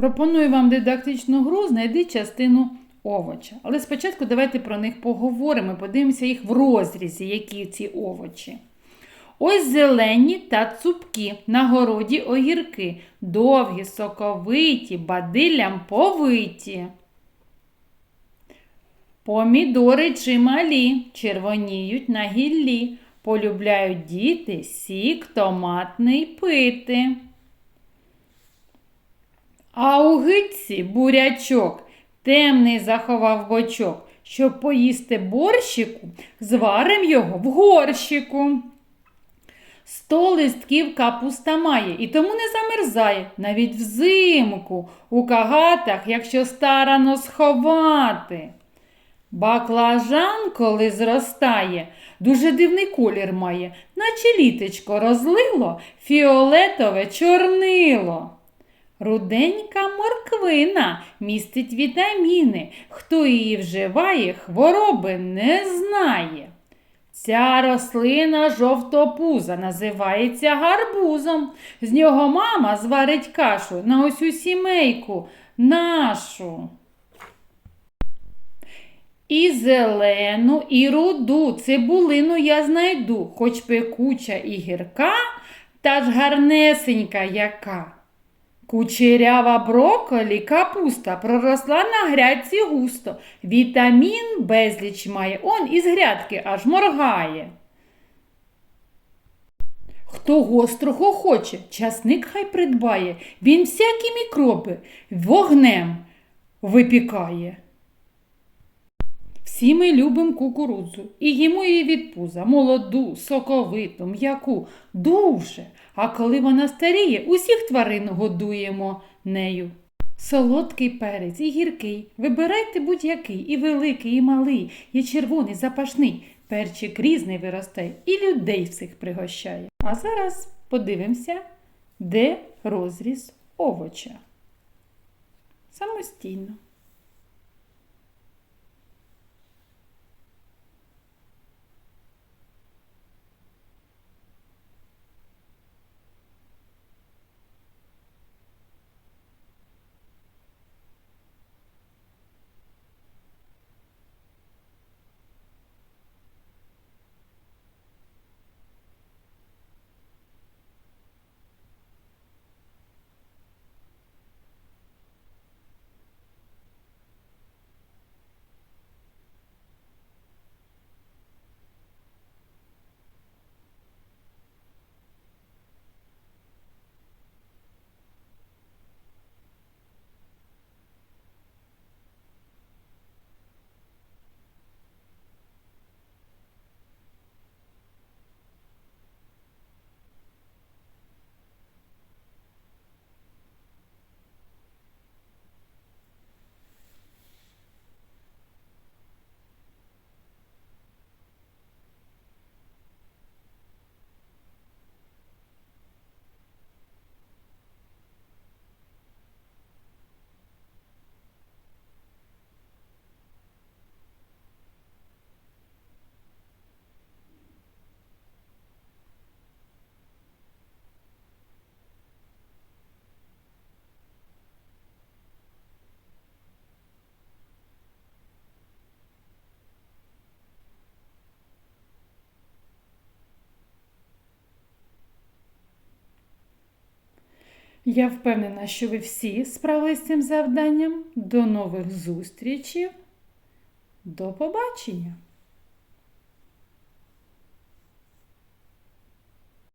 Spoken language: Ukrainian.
Пропоную вам дидактичну гру знайди частину овоча. Але спочатку давайте про них поговоримо подивимося їх в розрізі, які ці овочі. Ось зелені та цупкі, на городі огірки, довгі, соковиті, бадиллям повиті. Помідори чималі, червоніють на гіллі, полюбляють діти сік томатний пити. А у гидці бурячок темний заховав бочок. Щоб поїсти борщику, зварим його в горщику. Сто листків капуста має і тому не замерзає навіть взимку у кагатах, якщо старано сховати. Баклажан, коли зростає, дуже дивний колір має, наче літечко розлило фіолетове чорнило. Руденька морквина містить вітаміни. Хто її вживає, хвороби не знає. Ця рослина жовтопуза називається гарбузом. З нього мама зварить кашу на ось у сімейку нашу. І зелену, і руду цибулину я знайду, хоч пекуча і гірка, та ж гарнесенька яка. Кучерява броколі, капуста проросла на грядці густо. Вітамін безліч має, он із грядки аж моргає. Хто гострого хоче, часник хай придбає, він всякі мікроби вогнем випікає. Всі ми любимо кукурудзу і їмо її від пуза, молоду, соковиту, м'яку, дуже. А коли вона старіє, усіх тварин годуємо нею. Солодкий перець і гіркий. Вибирайте будь-який, і великий, і малий, і червоний, запашний. Перчик різний виростає і людей всіх пригощає. А зараз подивимося, де розріз овоча. Самостійно. Я впевнена, що ви всі справились з цим завданням. До нових зустрічей. До побачення!